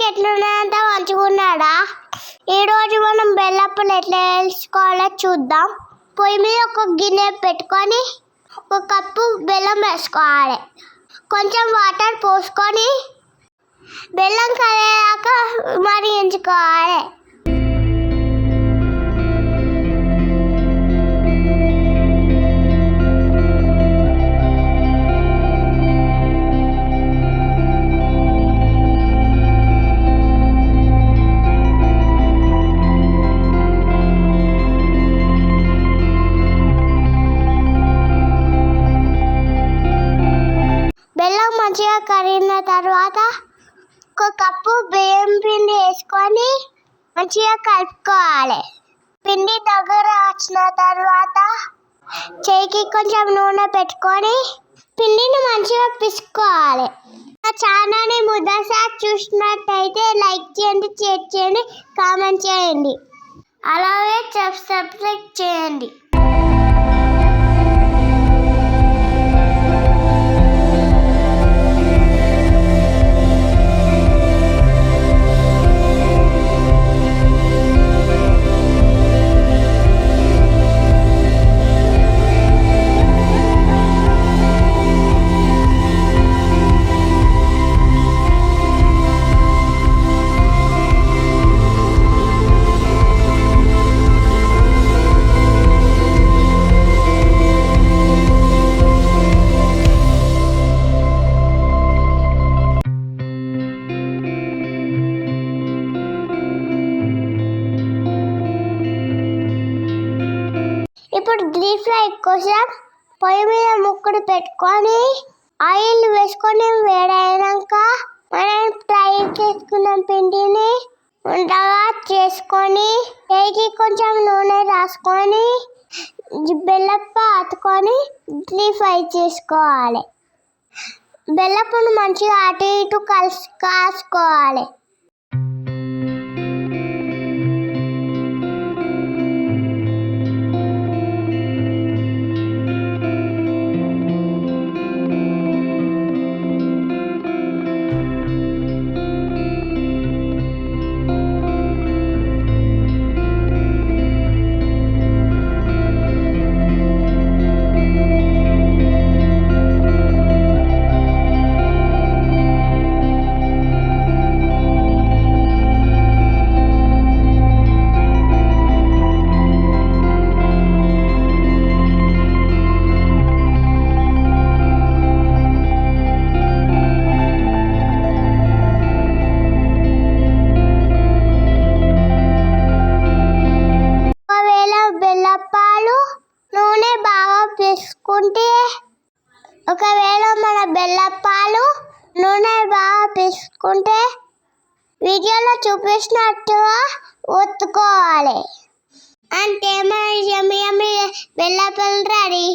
అన్నయ్యకి ఎట్లున్నదంతా మంచిగా ఉన్నాడా? ఈరోజు మనం బెల్లప్పులు ఎట్లా వేసుకోవాలో చూద్దాం. పొయ్యి మీద ఒక గిన్నె పెట్టుకొని ఒక కప్పు బెల్లం వేసుకోవాలి. కొంచెం వాటర్ పోసుకొని బెల్లం కరిగాక మరిగించుకోవాలి. బెల్లం మంచిగా కరిగిన తర్వాత ఒక కప్పు బియ్యం పిండి వేసుకొని మంచిగా కలుపుకోవాలి. పిండి దగ్గర వచ్చిన తర్వాత చేయికి కొంచెం నూనె పెట్టుకొని పిండిని మంచిగా పిసుకోవాలి నా ఛానల్ని ముద్దసారి చూసినట్టయితే లైక్ చేయండి షేర్ చేయండి కామెంట్ చేయండి. అలాగే సబ్స్క్రైబ్ చేయండి. ఇప్పుడు డీప్ ఫ్రై కోసం పొయ్యి మీద ముక్కుడు పెట్టుకొని ఆయిల్ వేసుకొని వేడైనాక మనం ఫ్రై చేసుకున్న పిండిని ఉండగా చేసుకొని పైకి కొంచెం నూనె రాసుకొని బెల్లప్ప అతుకొని డీప్ ఫ్రై చేసుకోవాలి. బెల్లప్పును మంచిగా అటు ఇటు కలిసి కాసుకోవాలి. బెల్లప్పాలు నూనె బాగా పీసుకుంటే ఒకవేళ మన బెల్లప్పాలు నూనె బాగా పీసుకుంటే వీడియోలో చూపించినట్టుగా ఒత్తుకోవాలి. అంటే మన యమ్మి యమ్మి బెల్లప్పాలు రెడీ.